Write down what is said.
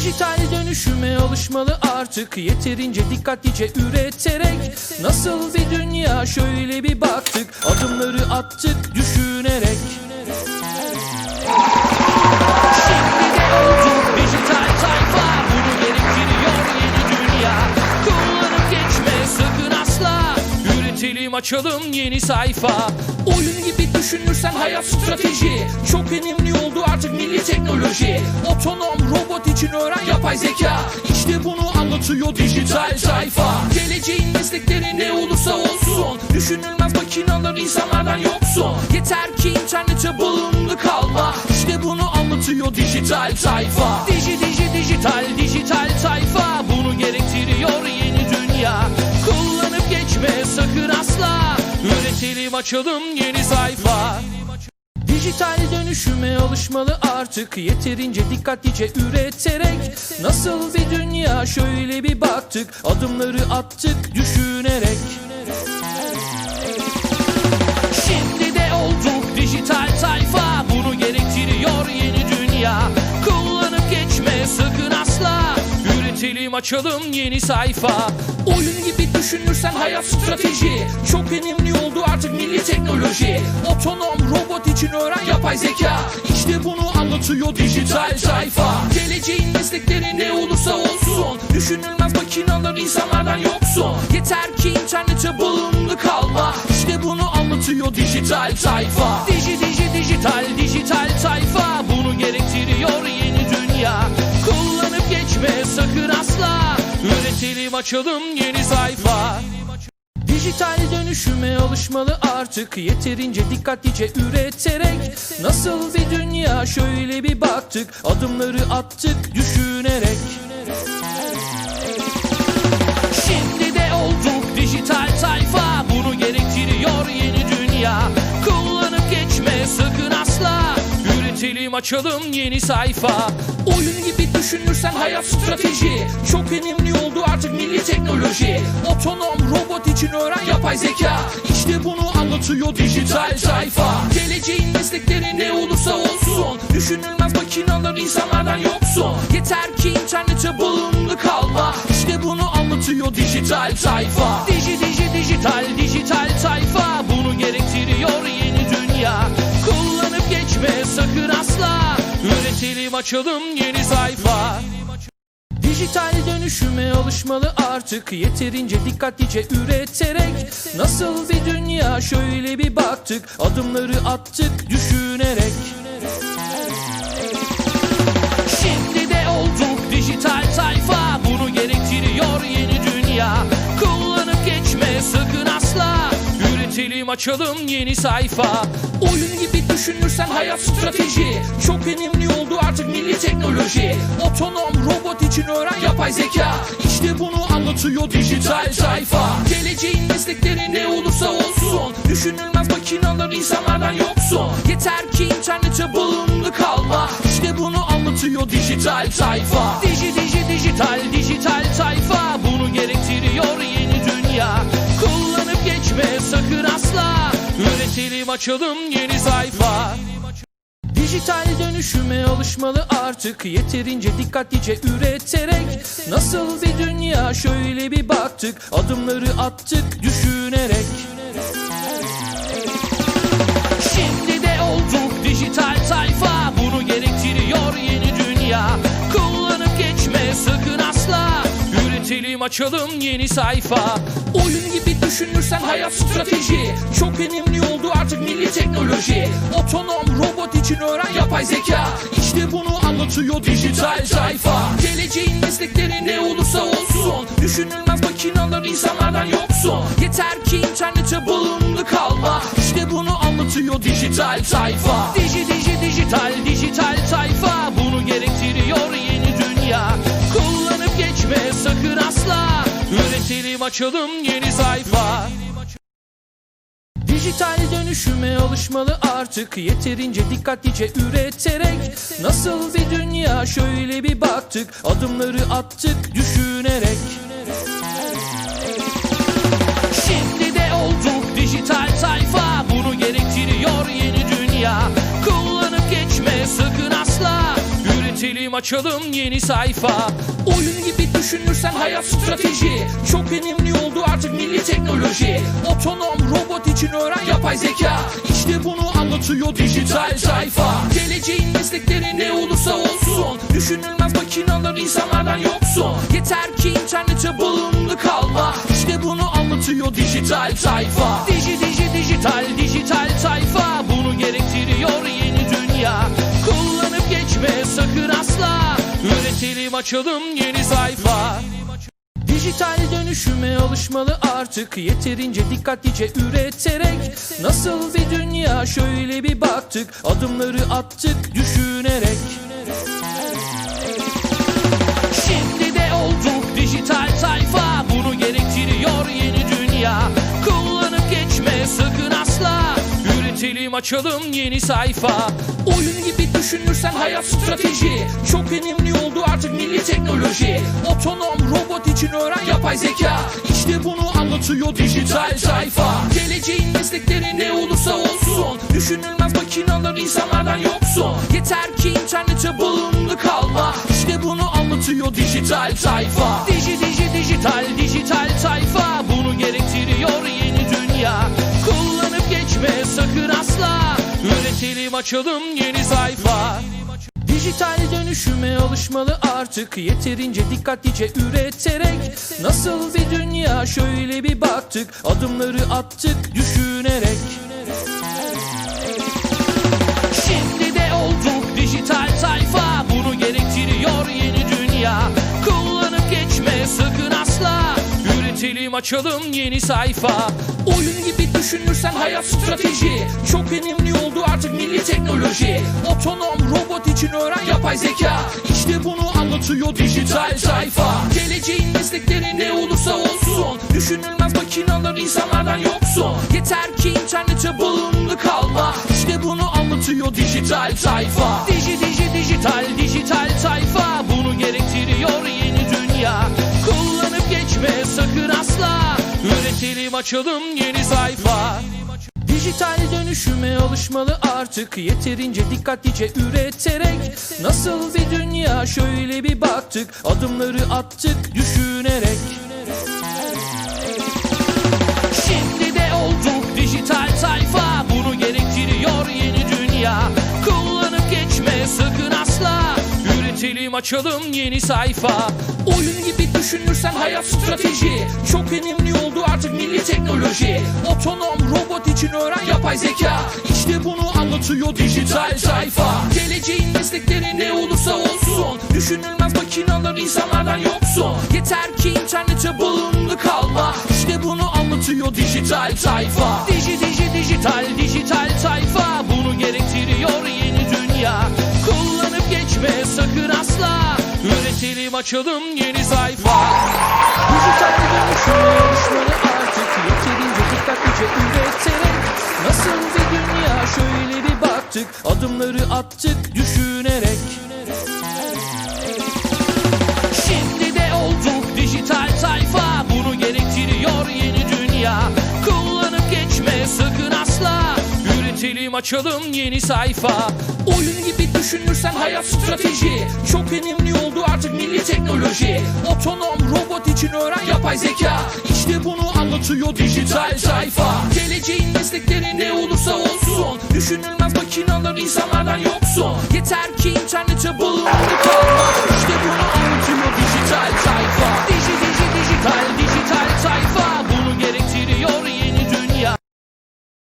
Dijital dönüşüme alışmalı artık. Yeterince dikkatlice üreterek Nasıl bir dünya? Şöyle bir baktık. Adımları attık düşünerek açalım yeni sayfa. Oyun gibi düşünürsen hayat strateji. Çok önemli oldu artık milli teknoloji. Otonom robot için öğren yapay zeka. İşte bunu anlatıyor dijital sayfa. Geleceğin meslekleri ne olursa olsun. Düşünülmez makinalar insanlardan yoksun. Yeter ki internete bağımlı kalma. İşte bunu anlatıyor dijital sayfa. Diji diji dijital asla. Üretelim açalım yeni sayfa. Dijital dönüşüme alışmalı artık. Yeterince dikkatlice üreterek Nasıl bir dünya? Şöyle bir baktık. Adımları attık düşünerek Üretelim açalım yeni sayfa. Oyun gibi düşünürsen hayat strateji. Çok önemli oldu artık milli teknoloji. Otonom robot için öğren yapay zeka. İşte bunu anlatıyor dijital sayfa Geleceğin meslekleri ne olursa olsun. Düşünülmez makinalar insanlardan yoksun. Yeter ki internete bağımlı kalma. İşte bunu anlatıyor dijital sayfa Diji diji dijital dijital açalım yeni sayfa. Dijital dönüşüme alışmalı artık. Yeterince dikkatlice üreterek Nasıl bir dünya şöyle bir baktık. Adımları attık düşünerek. Şimdi de olduk dijital sayfa Bunu gerektiriyor yeni dünya. Kullanıp geçme sakın asla. Üretelim açalım yeni sayfa. Oyun gibi düşünürsen hayat strateji. Çok önemli teknoloji. Otonom robot için öğren yapay zeka. İşte bunu anlatıyor dijital sayfa Geleceğin meslekleri ne olursa olsun. Düşünülmez makinalar insanlardan yoksun. Yeter ki internete bağımlı kalma. İşte bunu anlatıyor dijital sayfa Diji diji dijital dijital sayfa Bunu gerektiriyor yeni dünya. Kullanıp geçme sakın asla. Üretelim açalım yeni sayfa Dijital dönüşüme alışmalı artık. Yeterince dikkatlice üreterek Nasıl bir dünya? Şöyle bir baktık Adımları attık düşünerek. Şimdi de olduk dijital Üretelim açalım yeni sayfa. Oyun gibi düşünürsen hayat strateji. Çok önemli oldu artık milli teknoloji. Otonom robot için öğren yapay zeka. İşte bunu anlatıyor dijital sayfa. Geleceğin meslekleri ne olursa olsun. Düşünülmez makinalar insanlardan yoksun. Yeter ki internete bağımlı kalma İşte bunu anlatıyor dijital sayfa. Diji diji dijital dijital sayfa. Bunu gerektiriyor dünya Kullanıp geçme sakın asla. Üretelim açalım yeni sayfa. Dijital dönüşüme alışmalı artık. Yeterince dikkatlice üreterek Nasıl bir dünya şöyle bir baktık. Adımları attık düşünerek. Şimdi de olduk dijital sayfa. Bunu gerektiriyor yeni dünya. Kullanıp geçme sakın Üretelim açalım yeni sayfa. Oyun gibi düşünürsen hayat strateji. Çok önemli oldu artık milli teknoloji. Otonom robot için öğren yapay zeka. İşte bunu anlatıyor dijital sayfa Geleceğin meslekleri ne olursa olsun. Düşünülmez makinalar insanlardan yoksun. Yeter ki internete bağımlı kalma. İşte bunu anlatıyor dijital sayfa Diji diji dijital dijital sayfa Bunu gerektiriyor yeni dünya. Kullanıp geçme sakın asla. Üretelim açalım yeni sayfa. Dijital dönüşüme alışmalı artık. Yeterince dikkatlice üreterek Nasıl bir dünya şöyle bir baktık. Adımları attık düşünerek açalım yeni sayfa. Oyun gibi düşünürsen hayat strateji. Çok önemli oldu artık milli teknoloji. Otonom robot için öğren yapay zeka. İşte bunu anlatıyor dijital sayfa. Geleceğin meslekleri ne olursa olsun. Düşünülmez makinalar insanlardan yoksun. Yeter ki internete bağımlı kalma. İşte bunu anlatıyor dijital sayfa. Diji diji dijital dijital sayfa. Bunu gerektiriyor açalım yeni sayfa. Dijital dönüşüme alışmalı artık. Yeterince dikkatlice üreterek Nasıl bir dünya şöyle bir baktık. Adımları attık düşünerek. Şimdi de olduk dijital sayfa. Bunu gerektiriyor yeni dünya. Kullanıp geçme sakın asla. Üretelim açalım yeni sayfa. Oyun gibi düşünürsen hayat strateji. Çok önemli oldu artık milli teknoloji. Otonom robot için öğren yapay zeka. İşte bunu anlatıyor dijital sayfa Geleceğin meslekleri ne olursa olsun. Düşünülmez makinalar insanlardan yoksun. Yeter ki internete bağımlı kalma. İşte bunu anlatıyor dijital sayfa Diji diji dijital dijital sayfa Bunu gerektiriyor yeni dünya. Kullanıp geçme sakın asla. Üretelim açalım yeni sayfa Dijital dönüşüme alışmalı artık. Yeterince dikkatlice üreterek Nasıl bir dünya? Şöyle bir baktık Adımları attık düşünerek. Şimdi de olduk dijital sayfa Bunu gerektiriyor yeni dünya Üretelim açalım yeni sayfa. Oyun gibi düşünürsen hayat strateji. Çok önemli oldu artık milli teknoloji. Otonom robot için öğren yapay zeka. İşte bunu anlatıyor dijital sayfa. Geleceğin meslekleri ne olursa olsun. Düşünülmez makinalar insanlardan yoksun. Yeter ki internete bağımlı kalma. İşte bunu anlatıyor dijital sayfa. Diji diji dijital dijital sayfa. Bunu gerektiriyor yeni dünya Üretelim açalım yeni sayfa. Dijital dönüşüme alışmalı artık. Yeterince dikkatlice üreterek Nasıl bir dünya şöyle bir baktık. Adımları attık düşünerek. Şimdi de olduk dijital sayfa Üretelim açalım yeni sayfa. Oyun gibi düşünürsen hayat strateji. Çok önemli oldu artık milli teknoloji. Otonom robot için öğren yapay zeka. İşte bunu anlatıyor dijital sayfa. Geleceğin meslekleri ne olursa olsun. Düşünülmez makinalar insanlardan yoksun. Yeter ki internete bağımlı kalma. İşte bunu anlatıyor dijital sayfa. Diji diji dijital açalım yeni sayfa. Dijital dönüşüme alışmalı artık Yeterince dikkatlice üreterek Nasıl bir dünya? Şöyle bir baktık Adımları attık düşünerek. Şimdi de olduk dijital sayfa. Bunu gerektiriyor yeni dünya. Kullanıp geçme sakın asla. Üretelim açalım yeni sayfa. Oyun gibi düşünürsen hayat strateji. Çok önemli oldu artık milli teknoloji. Otonom robot için öğren yapay zeka. İşte bunu anlatıyor dijital sayfa Geleceğin meslekleri ne olursa olsun. Düşünülmez makinalar insanlardan yoksun. Yeter ki internete bağımlı kalma İşte bunu anlatıyor dijital sayfa